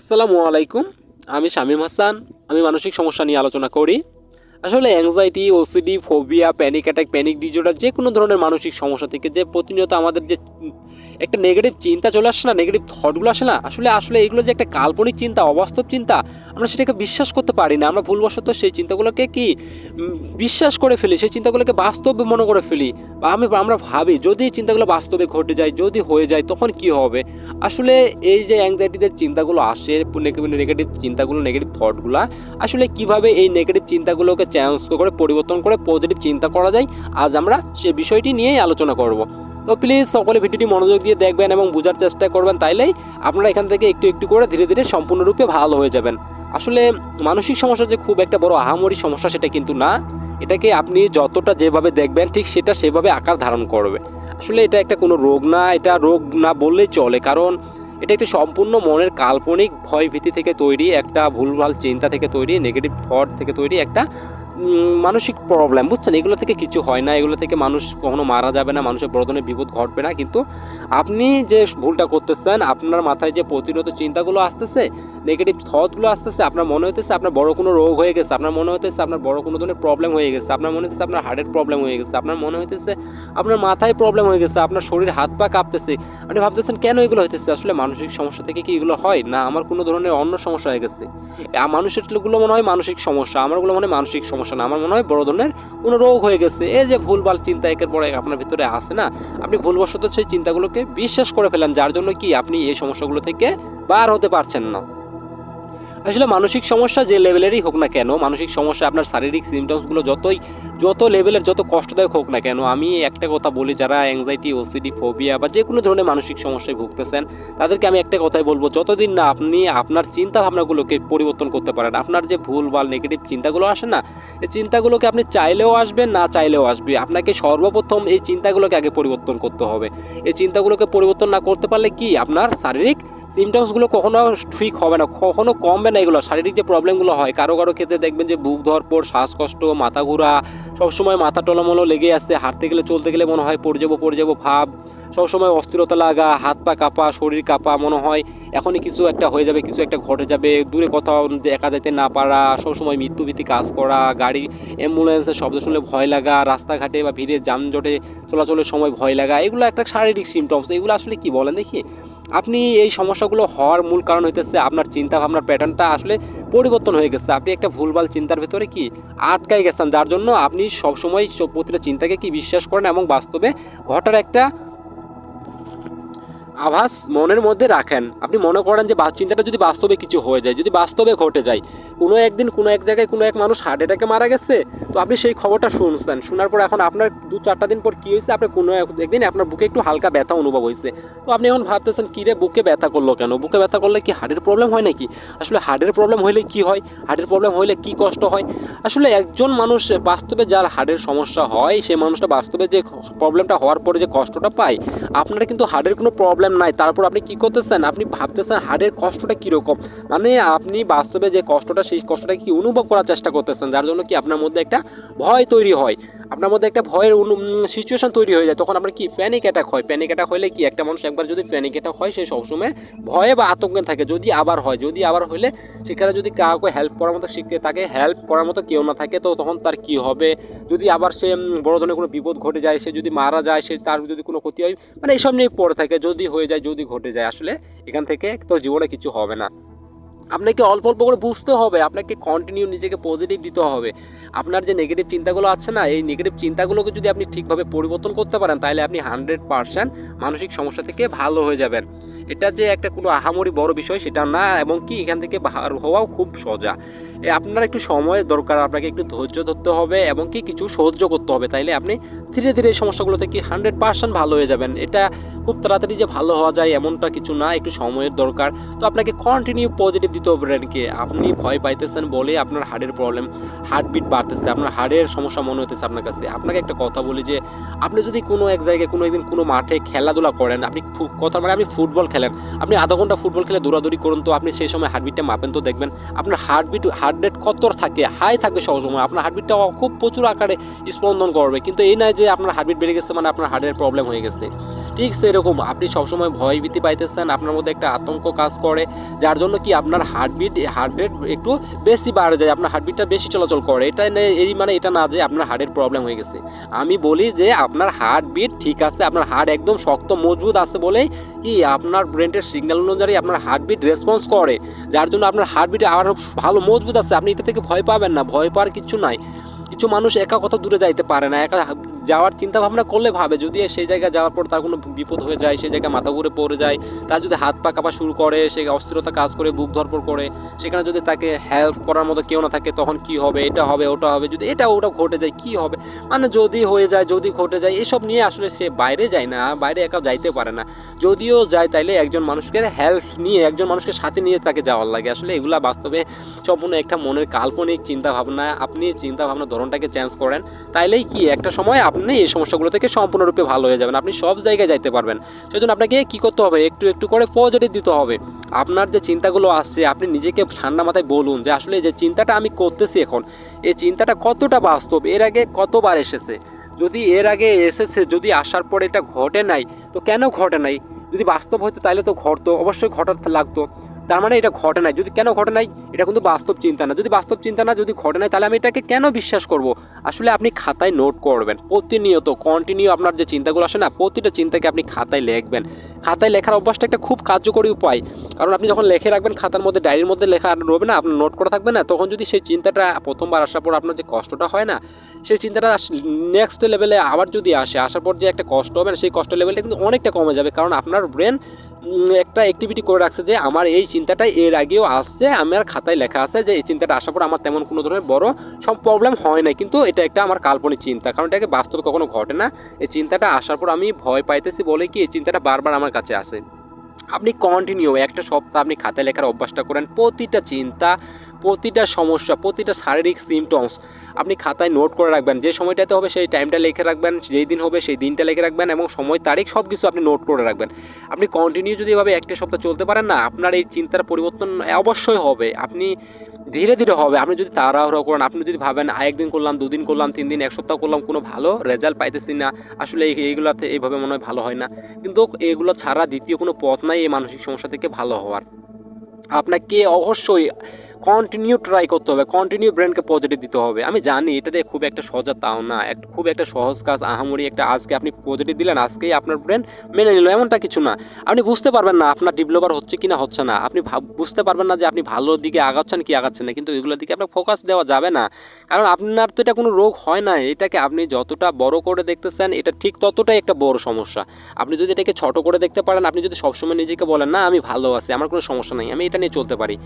আসসালামু আলাইকুম। আমি শামীম হাসান। আমি মানসিক সমস্যা নিয়ে আলোচনা করি। আসলে anxiety OCD phobia panic attack panic disorder যে কোনো ধরনের মানসিক সমস্যা থেকে যে প্রতিনিয়ত আমাদের যে একটা নেগেটিভ চিন্তা চলে আসে না নেগেটিভ থটগুলো আসে না, আসলে আসলে এগুলো যে একটা কাল্পনিক চিন্তা, অবাস্তব চিন্তা, আমরা সেটাকে বিশ্বাস করতে পারি না। আমরা ভুলবশত সেই চিন্তাগুলোকে কি বিশ্বাস করে ফেলি, সেই চিন্তাগুলোকে বাস্তবে মনে করে ফেলি। বা আমি, আমরা ভাবি, যদি এই চিন্তাগুলো বাস্তবে ঘটে যায়, যদি হয়ে যায়, তখন কি হবে? আসলে এই যে অ্যাংজাইটিদের চিন্তাগুলো আসে নেগেটিভ চিন্তাগুলো নেগেটিভ থটগুলো আসলে কীভাবে এই নেগেটিভ চিন্তাগুলোকে চেঞ্জ করে, পরিবর্তন করে পজিটিভ চিন্তা করা যায়, আজ আমরা সে বিষয়টি নিয়েই আলোচনা করব। তো প্লিজ সকলে ভিডিওটি মনোযোগ দিয়ে দেখবেন এবং বোঝার চেষ্টা করবেন, তাইলেই আপনারা এখান থেকে একটু একটু করে ধীরে ধীরে সম্পূর্ণরূপে ভালো হয়ে যাবেন। আসলে মানসিক সমস্যা যে খুব একটা বড় আহামরি সমস্যা সেটা কিন্তু না। এটাকে আপনি যতটা যেভাবে দেখবেন, ঠিক সেটা সেভাবে আকার ধারণ করবে। আসলে এটা একটা কোনো রোগ না, এটা রোগ না বললেই চলে। কারণ এটা একটি সম্পূর্ণ মনের কাল্পনিক ভয় ভীতি থেকে তৈরি, একটা ভুলভাল চিন্তা থেকে তৈরি নেগেটিভ থট থেকে তৈরি একটা মানসিক প্রবলেম বুঝছেন? এগুলো থেকে কিছু হয় না, এগুলো থেকে মানুষ কখনো মারা যাবে না, মানুষের বড় ধরনের বিপদ ঘটবে না। কিন্তু আপনি যে ভুলটা করতেছেন, আপনার মাথায় যে প্রতিনিয়ত চিন্তাগুলো আসতেছে নেগেটিভ থটগুলো আসতেছে, আপনার মনে হতেছে আপনার বড় কোনো রোগ হয়ে গেছে, আপনার মনে হতেছে আপনার বড় কোনো ধরনের প্রবলেম হয়ে গেছে, আপনার মনে হতেছে আপনার হার্টের প্রবলেম হয়ে গেছে, আপনার মনে হতেছে আপনার মাথায় প্রবলেম হয়ে গেছে, আপনার শরীর হাত পা কাঁপতেছে, আপনি ভাবতেছেন কেন এগুলো হইতেছে? আসলে মানসিক সমস্যা থেকে কি এগুলো হয়? না, আমার কোনো ধরনের অন্য সমস্যা হয়ে গেছে। আ- মানুষেরগুলো মনে হয় মানসিক সমস্যা আমারগুলো মনে হয় মানসিক সমস্যা না, আমার মনে হয় বড় ধরনের কোনো রোগ হয়ে গেছে। এই যে ভুলভাল চিন্তা একের পর আপনার ভিতরে আসে না, আপনি ভুলবশত সেই চিন্তাগুলোকে বিশ্বাস করে ফেলেন, যার জন্য কি আপনি এই সমস্যাগুলো থেকে বার হতে পারছেন না। আসলে মানসিক সমস্যা যে লেভেলেরই হোক না কেন, মানসিক সমস্যা আপনার শারীরিক সিমটমসগুলো যতই, যত লেভেলের যত কষ্টদায়ক হোক না কেন, আমি একটা কথা বলি, যারা অ্যাংজাইটি ওসিডি ফোবিয়া বা যে কোনো ধরনের মানসিক সমস্যায় ভুগতেছেন, তাদেরকে আমি একটা কথাই বলব, যতদিন না আপনি আপনার চিন্তা ভাবনাগুলোকে পরিবর্তন করতে পারেন, আপনার যে ভুল বা নেগেটিভ চিন্তাগুলো আসে না, এই চিন্তাগুলোকে আপনি চাইলেও আসবে না চাইলেও আসবে, আপনাকে সর্বপ্রথম এই চিন্তাগুলোকে আগে পরিবর্তন করতে হবে, এই চিন্তাগুলোকে পরিবর্তন না করতে পারলে কি? আপনার শারীরিক সিমটমসগুলো কখনো ঠিক হবে না, কখনো কমবে না এগুলো? শারীরিক যে প্রবলেমগুলো হয়, কারও কারও ক্ষেত্রে দেখবেন যে বুক ধরপড় শ্বাসকষ্ট, মাথা ঘোরা, সবসময় মাথা টলমলো লেগে আছে, হাঁটতে গেলে, চলতে গেলে মনে হয় পড়ে যাব পড়ে যাব ভাব, সবসময় অস্থিরতা লাগা, হাত পা কাঁপা, শরীর কাঁপা, মনে হয় এখনই কিছু একটা হয়ে যাবে, কিছু একটা ঘটে যাবে, দূরে কোথাও দেখা যেতে না পারা, সবসময় মৃত্যুভীতি কাজ করা, গাড়ি অ্যাম্বুলেন্সের শব্দ শুনলে ভয় লাগা, রাস্তাঘাটে বা ভিড়ে যানজটে চলাচলের সময় ভয় লাগা, এগুলো একটা শারীরিক সিমটমস এগুলো আসলে কি বলেন দেখি? আপনি এই সমস্যাগুলো হওয়ার মূল কারণ হইতেছে আপনার চিন্তা ভাবনার প্যাটার্নটা আসলে পরিবর্তন হয়ে গেছে। আপনি একটা ভুলভাল চিন্তার ভেতরে কি আটকাই গেছেন? যার জন্য আপনি সবসময় সব- প্রতিটা চিন্তাকে কি বিশ্বাস করেন এবং বাস্তবে ঘটার একটা আভাস মনের মধ্যে রাখেন। আপনি মনে করেন যে চিন্তাটা যদি বাস্তবে কিছু হয়ে যায়, যদি বাস্তবে ঘটে যায় কোনো একদিন কোনো এক জায়গায় কোনো এক মানুষ হার্ট অ্যাটাকে মারা গেছে, তো আপনি সেই খবরটা শুনছেন। শোনার পর এখন আপনার দু চারটা দিন পর কী হয়েছে? আপনার কোনো একদিন আপনার বুকে একটু হালকা ব্যথা অনুভব হয়েছে। তো আপনি এখন ভাবতেছেন কী রে বুকে ব্যথা করল কেন? বুকে ব্যথা করলে কি হার্টের প্রবলেম হয় নাকি? আসলে হার্টের প্রবলেম হইলে কি হয়? হার্টের প্রবলেম হইলে কি কষ্ট হয়? আসলে একজন মানুষ বাস্তবে যার হার্টের সমস্যা হয় সেই মানুষটা বাস্তবে যে প্রবলেমটা হওয়ার পরে যে কষ্টটা পায়, আপনার কিন্তু হার্টের কোনো প্রবলেম নাই। তারপর আপনি কি করতেছেন? আপনি ভাবতেছেন হার্টের কষ্টটা কীরকম? মানে আপনি বাস্তবে যে কষ্টটা সেই কষ্টটা কি অনুভব করার চেষ্টা করতেছেন, যার জন্য কি আপনার মধ্যে একটা ভয় তৈরি হয়? আপনার মধ্যে একটা ভয়ের সিচুয়েশন তৈরি হয়ে যায়, তখন আপনার কি প্যানিক অ্যাটাক হয়? প্যানিক অ্যাটাক হলে কি একটা মানুষ একবার যদি প্যানিক অ্যাটাক হয়, সে সবসময় ভয়ে বা আতঙ্কে থাকে, যদি আবার হয়, যদি আবার হলে সেখানে যদি কাউকে হেল্প করার মতো শিখে তাকে হেল্প করার মতো কেউ না থাকে, তো তখন তার কি হবে? যদি আবার সে বড় ধরনের কোনো বিপদ ঘটে যায়, সে যদি মারা যায়, সে তার যদি কোনো ক্ষতি হয় মানে এইসব নিয়ে পড়ে থাকে, যদি হয়ে যায়, যদি ঘটে যায়, আসলে এখান থেকে তো জীবনে কিছু হবে না। আপনাকে অল্প অল্প করে বুঝতে হবে, আপনাকে কন্টিনিউ নিজেকে পজিটিভ দিতে হবে। আপনার যে নেগেটিভ চিন্তাগুলো আছে না, এই নেগেটিভ চিন্তাগুলোকে যদি আপনি ঠিকভাবে পরিবর্তন করতে পারেন, তাহলে আপনি হান্ড্রেড পারসেন্ট মানসিক সমস্যা থেকে ভালো হয়ে যাবেন। এটা যে একটা কোনো আহামরি বড় বিষয়, সেটা না, এবং কি এখান থেকে বার হওয়াও খুব সোজা। আপনার একটু সময়ের দরকার, আপনাকে একটু ধৈর্য ধরতে হবে, এবং কি কিছু সহ্য করতে হবে, তাইলে আপনি ধীরে ধীরে এই সমস্যাগুলো থেকে হান্ড্রেড পার্সেন্ট ভালো হয়ে যাবেন। এটা খুব তাড়াতাড়ি যে ভালো হওয়া যায়, এমনটা কিছু না, একটু সময়ের দরকার। তো আপনাকে কন্টিনিউ পজিটিভ দিতে হবে, ব্রেনকে। আপনি ভয় পাইতেছেন বলে আপনার হার্টের প্রবলেম হার্টবিট বাড়তেছে, আপনার হার্টের সমস্যা মনে হতেছে আপনার কাছে। আপনাকে একটা কথা বলি যে, আপনি যদি কোনো এক জায়গায় কোনো একদিন কোনো মাঠে খেলাধুলা করেন, আপনি কথা মানে আপনি ফুটবল খেলেন। আপনি আধা ঘণ্টা ফুটবল খেলে দৌড়াদৌড়ি করুন তো, আপনি সেই সময় হার্টবিটটা মাপেন তো, দেখবেন আপনার হার্টবিট হার্ট রেট কত থাকে হাই থাকবে সবসময় আপনার হার্টবিটটা খুব প্রচুর আকারে স্পন্দন করবে। কিন্তু এই নয় যে আপনার হার্টবিট বেড়ে গেছে মানে আপনার হার্টের প্রবলেম হয়ে গেছে। ঠিক সেরকম। আপনি সবসময় ভয় ভীতি পাইতেছেন, আপনার মধ্যে একটা আতঙ্ক কাজ করে, যার জন্য কি আপনার হার্টবিট হার্ট রেট একটু বেশি বাড়ে যায়, আপনার হার্টবিটটা বেশি চলাচল করে। এটা এই মানে এটা না যে আপনার হার্টের প্রবলেম হয়ে গেছে। আমি বলি যে আপনার হার্টবিট ঠিক আছে, আপনার হার্ট একদম শক্ত, মজবুত আছে বলেই কি আপনার ব্রেনের সিগন্যাল অনুযায়ী আপনার হার্টবিট রেসপন্স করে। যার জন্য আপনার হার্টবিট আরও ভালো, মজবুত আছে। আপনি এটা থেকে ভয় পাবেন না। ভয় পাওয়ার কিছু নাই। কিছু মানুষ একা কত দূরে যাইতে পারে না। একা যাওয়ার চিন্তা ভাবনা করলে ভাবে। যদি সেই জায়গায় যাওয়ার পর তার কোনো বিপদ হয়ে যায় সেই জায়গায় মাথা ঘুরে পড়ে যায়, তার যদি হাত পা কাঁপা শুরু করে, সে অস্থিরতা কাজ করে, বুক ধরপড় করে, সেখানে যদি তাকে হেল্প করার মতো কেউ না থাকে, তখন কি হবে? এটা হবে, ওটা হবে, যদি এটা ওটা ঘটে যায়, কি হবে? মানে যদি হয়ে যায়, যদি ঘটে যায়, এসব নিয়ে আসলে সে বাইরে যায় না, বাইরে একা যাইতে পারে না। যদিও যায়, তাইলে একজন মানুষকে হেল্প নিয়ে, একজন মানুষকে সাথে নিয়ে তাকে যাওয়ার লাগে। আসলে এগুলা বাস্তবে সম্পূর্ণ একটা মনের কাল্পনিক চিন্তা ভাবনা আপনি চিন্তা ভাবনা ধরনটাকে চেঞ্জ করেন, তাইলেই কি? একটা সময় আপনি এই সমস্যাগুলো থেকে সম্পূর্ণরূপে ভালো হয়ে যাবেন। আপনি সব জায়গায় যাইতে পারবেন। সেজন্য আপনাকে কী করতে হবে? একটু একটু করে পজিটিভ দিতে হবে। আপনার যে চিন্তাগুলো আসছে, আপনি নিজেকে ঠান্ডা মাথায় বলুন যে, আসলে যে চিন্তাটা আমি করতেছি এখন, এই চিন্তাটা কতটা বাস্তব? এর আগে কতবার এসেছে? যদি এর আগে এসেছে, যদি আসার পর এটা ঘটে নাই, তো কেন ঘটে নাই? যদি বাস্তব হতো তাহলে তো ঘটতো, অবশ্যই ঘটাতে লাগতো। তার মানে এটা ঘটে নাই। যদি কেন ঘটে নাই, এটা কিন্তু বাস্তব চিন্তা না। যদি বাস্তব চিন্তা না, যদি ঘটে নাই, তাহলে আমি এটাকে কেন বিশ্বাস করব? আসলে আপনি খাতায় নোট করবেন। প্রতিনিয়ত কন্টিনিউ আপনার যে চিন্তাগুলো আসে না, প্রতিটা চিন্তাকে আপনি খাতায় লিখবেন। খাতায় লেখার অভ্যাসটা একটা খুব কার্যকরী উপায়। কারণ আপনি যখন লেখে রাখবেন, খাতার মধ্যে ডায়েরির মধ্যে লেখা রবে না, আপনার নোট করা থাকবে না, তখন যদি সেই চিন্তাটা প্রথমবার আসার পর আপনার যে কষ্টটা হয় না, সেই চিন্তাটা নেক্সট লেভেলে আবার যদি আসে, আসার পর যে একটা কষ্ট হবে না, সেই কষ্ট লেভেলটা কিন্তু অনেকটা কমে যাবে। কারণ আপনার ব্রেন একটা অ্যাক্টিভিটি করে রাখছে যে আমার এই চিন্তাটা এর আগেও আসছে আমার খাতায় লেখা আছে যে এই চিন্তাটা আসার পর আমার তেমন কোনো ধরনের বড় সব প্রবলেম হয় না কিন্তু এটা একটা আমার কাল্পনিক চিন্তা, কারণ এটাকে বাস্তবে কখনো ঘটে না। এই চিন্তাটা আসার পর আমি ভয় পাইতেছি বলে কি এই চিন্তাটা বারবার আমার কাছে আসে। আপনি কন্টিনিউ একটা সপ্তাহ আপনি খাতায় লেখার অভ্যাসটা করেন, প্রতিটা চিন্তা প্রতিটা সমস্যা প্রতিটা শারীরিক সিমটমস আপনি খাতায় নোট করে রাখবেন। যে সময়টাতে হবে সেই টাইমটা লিখে রাখবেন যেই দিন হবে সেই দিনটা লিখে রাখবেন এবং সময় তারিখ সব কিছু আপনি নোট করে রাখবেন। আপনি কন্টিনিউ যদি এভাবে একটা সপ্তাহ চলতে পারেন না আপনার এই চিন্তার পরিবর্তন অবশ্যই হবে। আপনি ধীরে ধীরে হবে। আপনি যদি তাড়াহুড়ো করেন আপনি যদি ভাবেন "আ, একদিন করলাম দুদিন করলাম তিন দিন এক সপ্তাহ করলাম কোনো ভালো রেজাল্ট পাইতেছি না। আসলে এই- এইগুলাতে এইভাবে মনে হয় ভালো হয় না। কিন্তু এগুলো ছাড়া দ্বিতীয় কোনো পথ নাই এই মানসিক সমস্যা থেকে ভালো হওয়ার। আপনাকে অবশ্যই কন্টিনিউ ট্রাই করতে হবে কন্টিনিউ ব্রেনকে পজিটিভ দিতে হবে। আমি জানি এটাতে খুব একটা সহজা তাও না, এক, খুব একটা সহজ কাজ, আহামরি একটা আজকে আপনি পজিটিভ দিলেন, আজকেই আপনার ব্রেন মেনে নিল, এমনটা কিছু না। আপনি বুঝতে পারবেন না আপনার ডেভেলপার হচ্ছে কি না, হচ্ছে না। আপনি বুঝতে পারবেন না যে আপনি ভালো দিকে আগাচ্ছেন কি আগাচ্ছেন না, কিন্তু এগুলোর দিকে আপনার ফোকাস দেওয়া যাবে না। কারণ আপনার তো এটা কোনো রোগ হয় না, এটাকে আপনি যতটা বড় করে দেখতেছেন, এটা ঠিক ততটাই একটা বড় সমস্যা। আপনি যদি এটাকে ছোট করে দেখতে পারেন, আপনি যদি সবসময় নিজেকে বলেন, না, আমি ভালো আছি, আমার কোনো সমস্যা নেই, আমি এটা নিয়ে চলতে পারি।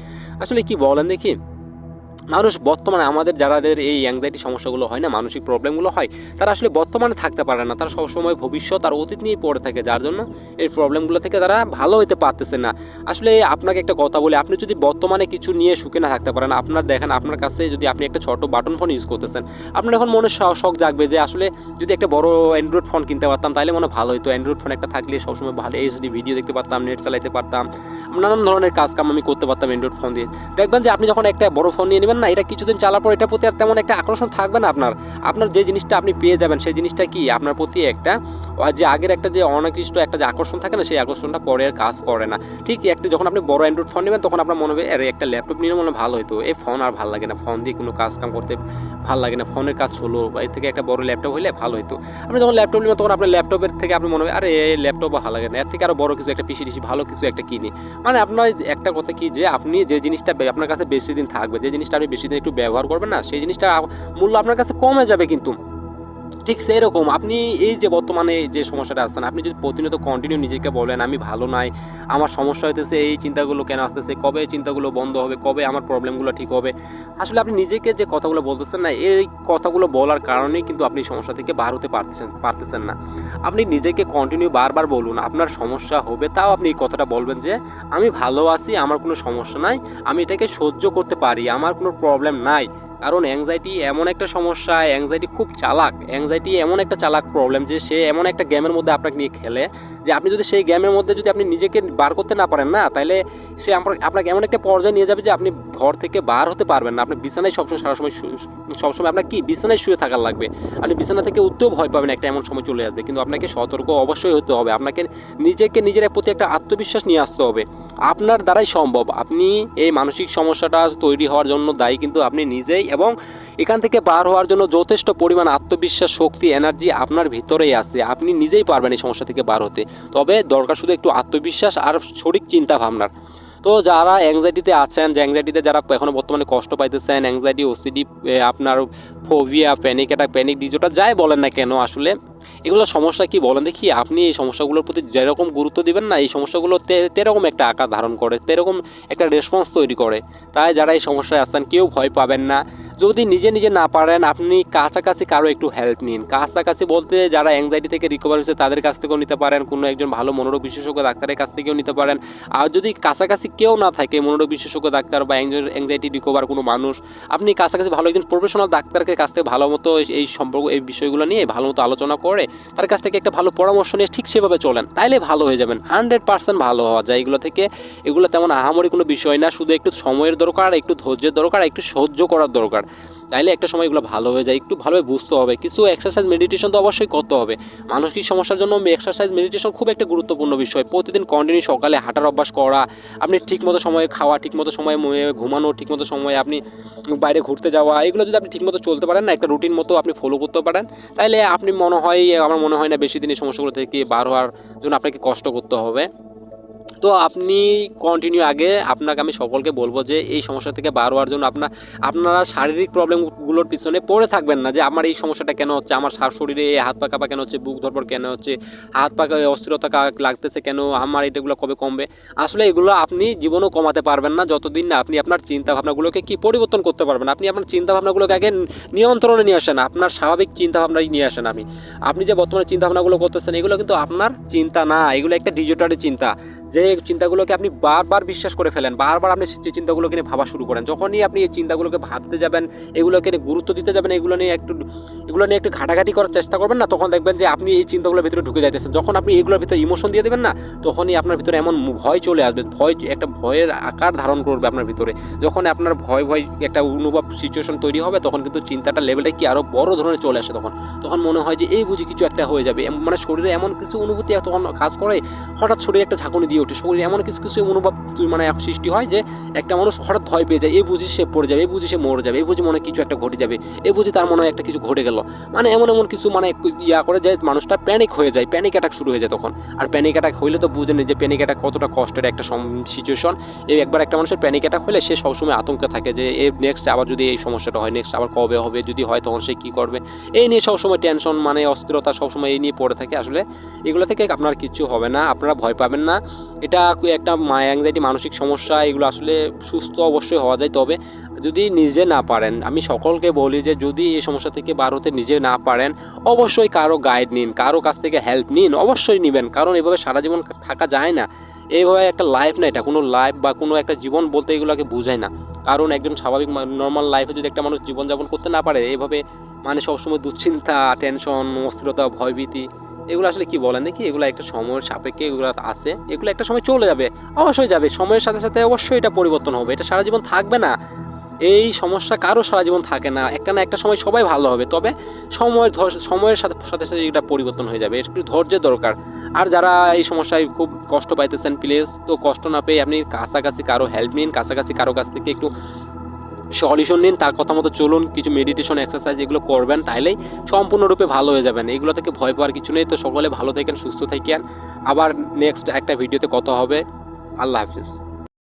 আসলে কি বলেন? দেখি মানুষ বর্তমানে আমাদের যারাদের এই অ্যাংজাইটি সমস্যাগুলো হয় না, মানসিক প্রবলেমগুলো হয়, তারা আসলে বর্তমানে থাকতে পারে না। তারা সবসময় ভবিষ্যৎ আর অতীত নিয়ে পড়ে থাকে, যার জন্য এই প্রবলেমগুলো থেকে তারা ভালো হতে পারতেছে না। আসলে আপনাকে একটা কথা বলি, আপনি যদি বর্তমানে কিছু নিয়ে সুখে না থাকতে পারেন, আপনার দেখেন, আপনার কাছে যদি আপনি একটা ছোট বাটন ফোন ইউজ করতেছেন, আপনার এখন মনে শখ জাগবে যে আসলে যদি একটা বড় অ্যান্ড্রয়েড ফোন কিনতে পারতাম তাহলে মনে ভালো হতো অ্যান্ড্রয়েড ফোন একটা থাকলে সবসময় ভালো এইচডি ভিডিও দেখতে পারতাম নেট চালাতে পারতাম, নানান ধরনের কাজ কাম আমি করতে পারতাম অ্যান্ড্রয়েড ফোন দিয়ে। দেখবেন যে আপনি যখন একটা বড় ফোন নিয়ে নেবেন না, এটা কিছুদিন চালার পর এটার প্রতি আর তেমন একটা আকর্ষণ থাকবে না আপনার। আপনার যে জিনিসটা আপনি পেয়ে যাবেন, সেই জিনিসটা কি? আপনার প্রতি একটা যে আগের একটা যে অনাকৃষ্ট একটা যে আকর্ষণ থাকে না, সেই আকর্ষণটা পরে আর কাজ করে না। ঠিক একটা যখন আপনি বড় অ্যান্ড্রয়েড ফোন নেবেন, তখন আপনার মনে হবে, আরে, একটা ল্যাপটপ নিলে মনে ভালো হতো এই ফোন আর ভালো লাগে না। ফোন দিয়ে কোনো কাজ কাম করতে ভালো লাগে না। ফোনের কাজ হলো বা এর থেকে একটা বড় ল্যাপটপ হলে ভালো হতো আপনি যখন ল্যাপটপ নেবেন, তখন আপনার ল্যাপটপের থেকে আপনি মনে হবে, আরে, এই ল্যাপটপ ভালো লাগে না। এর থেকে আরও বড় কিছু একটা পিসি টিসি ভালো কিছু একটা কিনি। মানে আপনার একটা কথা কি, যে আপনি যে জিনিসটা আপনার কাছে বেশি দিন থাকবে, যে জিনিসটা আপনি বেশি দিন একটু ব্যবহার করবেন না সেই জিনিসটা মূল্য আপনার কাছে কমে যাবে কিন্তু। ঠিক সেই রকম আপনি এই যে বর্তমানে যে সমস্যাটা আসছেন আপনি যদি প্রতিনিয়ত কন্টিনিউ নিজেকে বলেন, আমি ভালো নাই, আমার সমস্যা হইতেছে এই চিন্তাগুলো কেন আসতেছে, কবে চিন্তাগুলো বন্ধ হবে, কবে আমার প্রবলেমগুলো ঠিক হবে? আসলে আপনি নিজেকে যে কথাগুলো বলতেছেন না, এই কথাগুলো বলার কারণেই কিন্তু আপনি সমস্যা থেকে বার হতে পারতেছেন পারতেছেন না। আপনি নিজেকে কন্টিনিউ বারবার বলুন, আপনার সমস্যা হবে। তাও আপনি এই কথাটা বলবেন যে, আমি ভালো আছি, আমার কোনো সমস্যা নাই, আমি এটাকে সহ্য করতে পারি, আমার কোনো প্রবলেম নাই। কারণ অ্যাংজাইটি এমন একটা সমস্যা অ্যাংজাইটি খুব চালাক। অ্যাংজাইটি এমন একটা চালাক প্রবলেম যে সে এমন একটা গেমের মধ্যে আপনাকে নিয়ে খেলে, যে আপনি যদি সেই গেমের মধ্যে যদি আপনি নিজেকে বার করতে না পারেন না, তাহলে সে আপনাকে এমন একটা পর্যায়ে নিয়ে যাবে যে আপনি ঘর থেকে বার হতে পারবেন না। আপনি বিছানায় সবসময় সারা সময় সবসময় আপনার কি? বিছানায় শুয়ে থাকার লাগবে। আপনি বিছানা থেকে উঠতেও ভয় পাবেন একটা এমন সময় চলে আসবে। কিন্তু আপনাকে সতর্ক অবশ্যই হতে হবে। আপনাকে নিজেকে নিজের প্রতি একটা আত্মবিশ্বাস নিয়ে আসতে হবে। আপনার দ্বারাই সম্ভব। আপনি এই মানসিক সমস্যাটা তৈরি হওয়ার জন্য দায়ী, কিন্তু আপনি নিজেই এবং এখান থেকে বার হওয়ার জন্য যথেষ্ট পরিমাণ আত্মবিশ্বাস, শক্তি এনার্জি আপনার ভিতরেই আছে। আপনি নিজেই পারবেন এই সমস্যা থেকে বার হতে। তবে দরকার শুধু একটু আত্মবিশ্বাস আর সঠিক চিন্তা ভাবনার তো যারা অ্যাংজাইটিতে আছেন, যে অ্যাংজাইটিতে যারা এখনও বর্তমানে কষ্ট পাইতেছেন অ্যাংজাইটি ওসিডি আপনার ফোভিয়া প্যানিক অ্যাটাক প্যানিক ডিজোটা যাই বলেন না কেন আসলে এগুলো সমস্যা কি বলেন দেখি? আপনি এই সমস্যাগুলোর প্রতি যেরকম গুরুত্ব দিবেন না, এই সমস্যাগুলো তেরকম একটা আকার ধারণ করে, তেরকম একটা রেসপন্স তৈরি করে। তাই যারা এই সমস্যায় আসছেন কেউ ভয় পাবেন না। যদি নিজে নিজে না পারেন, আপনি কাছাকাছি কারও একটু হেল্প নিন। কাছাকাছি বলতে যারা অ্যাংজাইটি থেকে রিকভার হয়েছে, তাদের কাছ থেকেও নিতে পারেন। কোনো একজন ভালো মনোরোগ বিশেষজ্ঞ ডাক্তারের কাছ থেকেও নিতে পারেন। আর যদি কাছাকাছি কেউ না থাকে, মনোরোগ বিশেষজ্ঞ ডাক্তার বা অ্যাংজাইটি রিকভার কোনো মানুষ, আপনি কাছাকাছি ভালো একজন প্রফেশনাল ডাক্তারের কাছ থেকে ভালো মতো এই সম্পর্ক, এই বিষয়গুলো নিয়ে ভালো মতো আলোচনা করে, তার কাছ থেকে একটা ভালো পরামর্শ নিয়ে ঠিক সেভাবে চলেন। তাইলে ভালো হয়ে যাবেন। হান্ড্রেড পার্সেন্ট ভালো হওয়া যায়। এগুলো থেকে, এগুলো তেমন আহামরি কোনো বিষয় না। শুধু একটু সময়ের দরকার, একটু ধৈর্যের দরকার, একটু সহ্য করার দরকার। তাইলে একটা সময় এগুলো ভালো হয়ে যায়, একটু ভালোভাবে বুঝতে হবে। কিছু এক্সারসাইজ মেডিটেশন তো অবশ্যই করতে হবে। মানসিক সমস্যার জন্য এক্সারসাইজ মেডিটেশন খুব একটা গুরুত্বপূর্ণ বিষয়। প্রতিদিন কন্টিনিউ সকালে হাঁটার অভ্যাস করা, আপনি ঠিকমতো সময়ে খাওয়া, ঠিকমতো সময়ে ঘুমানো, ঠিকমতো সময়ে আপনি বাইরে ঘুরতে যাওয়া, এগুলো যদি আপনি ঠিকমতো চলতে পারেন না, একটা রুটিন মতো আপনি ফলো করতে পারেন তাহলে আপনি মনে হয়, আমার মনে হয় না বেশি দিন এই সমস্যাগুলো থেকে বার হওয়ার জন্য আপনাকে কষ্ট করতে হবে। তো আপনি কন্টিনিউ আগে আপনাকে আমি সকলকে বলব যে এই সমস্যা থেকে বার হওয়ার জন্য আপনার আপনারা শারীরিক প্রবলেমগুলোর পিছনে পড়ে থাকবেন না যে আমার এই সমস্যাটা কেন হচ্ছে, আমার শরীরে এই হাত পা কাঁপা কেন হচ্ছে, বুক ধরপড় কেন হচ্ছে, হাত পা কা- অস্থিরতা লাগতেছে কেন, আমার এটাগুলো কবে কমবে? আসলে এগুলো আপনি জীবনও কমাতে পারবেন না যতদিন না আপনি আপনার চিন্তা ভাবনাগুলোকে কি পরিবর্তন করতে পারবেন। আপনি আপনার চিন্তা ভাবনাগুলোকে আগে নিয়ন্ত্রণে নিয়ে আসেন, আপনার স্বাভাবিক চিন্তা ভাবনাই নিয়ে আসেন আপনি। আপনি যে বর্তমানে চিন্তা ভাবনাগুলো করতেছেন, এগুলো কিন্তু আপনার চিন্তা না, এগুলো একটা ডিজিটালি চিন্তা। যে চিন্তাগুলোকে আপনি বারবার বিশ্বাস করে ফেলেন, বারবার আপনি সেই চিন্তাগুলোকে নিয়ে ভাবা শুরু করেন, যখনই আপনি এই চিন্তাগুলোকে ভাবতে যাবেন, এগুলোকে নিয়ে গুরুত্ব দিতে যাবেন, এগুলো নিয়ে একটু, এগুলো নিয়ে একটু ঘাটাঘাটি করার চেষ্টা করবেন না, তখন দেখবেন যে আপনি এই চিন্তাগুলোর ভিতরে ঢুকে যাইতেছেন। যখন আপনি এগুলোর ভিতরে ইমোশন দিয়ে দেবেন না, তখনই আপনার ভিতরে এমন ভয় চলে আসবে, ভয় একটা ভয়ের আকার ধারণ করবে আপনার ভিতরে। যখন আপনার ভয় ভয় একটা অনুভব সিচুয়েশন তৈরি হবে, তখন কিন্তু চিন্তাটা লেভেলটা কি আরও বড় ধরনের চলে আসে তখন। তখন মনে হয় যে এই বুঝি কিছু একটা হয়ে যাবে। মানে শরীরে এমন কিছু অনুভূতি তখন কাজ করে, হঠাৎ শরীরে একটা ঝাঁকুনি দিয়ে ওঠে। শরীরে এমন কিছু কিছু অনুভব মানে এক সৃষ্টি হয় যে, একটা মানুষ হঠাৎ ভয় পেয়ে যায় এই বুঝি সে পড়ে যাবে এই বুঝি সে মরে যাবে এই বুঝি মনে কিছু একটা ঘটে যাবে এই বুঝি তার মনে হয় একটা কিছু ঘটে গেল। মানে এমন এমন কিছু মানে ইয়া করে যে, মানুষটা প্যানিক হয়ে যায় প্যানিক অ্যাটাক শুরু হয়ে যায় তখন। আর প্যানিক অ্যাটাক হইলে তো বুঝে নেই যে প্যানিক অ্যাটাক কতটা কষ্টের একটা সিচুয়েশন এই একবার একটা মানুষের প্যানিক অ্যাটাক হলে সে সবসময় আতঙ্কে থাকে যে এই নেক্সট আবার যদি এই সমস্যাটা হয় নেক্সট আবার কবে হবে, যদি হয় তখন সে কী করবে? এই নিয়ে সবসময় টেনশন মানে অস্থিরতা সবসময় এই নিয়ে পড়ে থাকে। আসলে এগুলো থেকে আপনার কিচ্ছু হবে না, আপনারা ভয় পাবেন না। এটা একটা অ্যাংজাইটি মানসিক সমস্যা, এগুলো আসলে সুস্থ অবশ্যই হওয়া যায়। তবে যদি নিজে না পারেন, আমি সকলকে বলি যে যদি এই সমস্যা থেকে বার হতে নিজে না পারেন, অবশ্যই কারও গাইড নিন, কারও কাছ থেকে হেল্প নিন, অবশ্যই নেবেন। কারণ এভাবে সারা জীবন থাকা যায় না। এইভাবে একটা লাইফ না এটা, কোনো লাইফ বা কোনো একটা জীবন বলতে এগুলোকে বোঝায় না। কারণ একজন স্বাভাবিক নর্মাল লাইফে যদি একটা মানুষ জীবনযাপন করতে না পারে এইভাবে মানে সবসময় দুশ্চিন্তা টেনশন অস্থিরতা, ভয়ভীতি এগুলো আসলে কি বলেন দেখি, এগুলো একটা সময়ের সাপেক্ষে এগুলো আছে, এগুলো একটা সময় চলে যাবে, অবশ্যই যাবে, সময়ের সাথে সাথে অবশ্যই এটা পরিবর্তন হবে, এটা সারা জীবন থাকবে না। এই সমস্যা কারও সারা জীবন থাকে না, একটা না একটা সময় সবাই ভালো হবে, তবে সময়ের সময়ের সাথে সাথে সাথে এটা পরিবর্তন হয়ে যাবে, একটু ধৈর্যের দরকার। আর যারা এই সমস্যায় খুব কষ্ট পাইতেছেন প্লিজ তো কষ্ট না পেয়ে আপনি কাছাকাছি কারও হেল্প নিন, কাছাকাছি কারও কাছ থেকে একটু সলিউশন নিন, তার কথা মতো চলুন, কিছু মেডিটেশন এক্সারসাইজ এগুলো করবেন, তাইলেই সম্পূর্ণরূপে ভালো হয়ে যাবেন। এগুলো থেকে ভয় পাওয়ার কিছু নেই, তো সকলে ভালো থাকেন, সুস্থ থাকেন। আবার নেক্সট একটা ভিডিওতে কথা হবে। আল্লাহ হাফিজ।